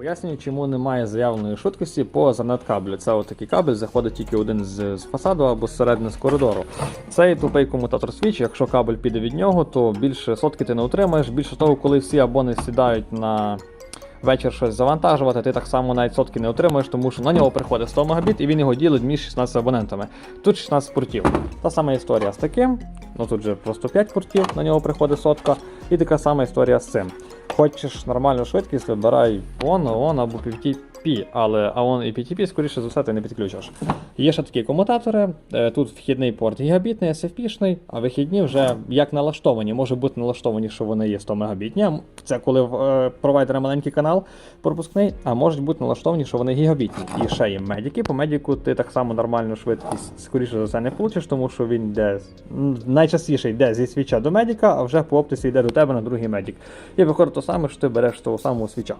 Пояснюю, чому немає заявленої швидкості по занет кабелю. Це отакий кабель, заходить тільки один з, з фасаду або зсередини з коридору. Цей тупий комутатор свіч, якщо кабель піде від нього, то більше сотки ти не отримаєш. Більше того, коли всі абони сідають на вечір щось завантажувати, ти так само навіть сотки не отримаєш, тому що на нього приходить 100 Мбіт і він його ділить між 16 абонентами. Тут 16 портів. Та сама історія з таким. Ну тут же просто 5 портів, на нього приходить сотка. І така сама історія з цим. Хочеш нормальну швидкість, вибирай он, он або PTP, але ON і PTP, скоріше за все, ти не підключиш. Є ще такі комутатори. е, Тут вхідний порт гігабітний, SFP-шний, а вихідні вже як налаштовані. Може бути налаштовані, що вони є 100 мегабітні. Це коли в е, провайдера маленький канал пропускний, а можуть бути налаштовані, що вони гігабітні. І ще є медики. По медику ти так само нормальну швидкість, скоріше за все, не получиш, тому що він йде найчастіше йде зі свіча до медика, а вже по оптиці йде до тебе на другий медик. І виходить то саме, що ти береш того самого свіча.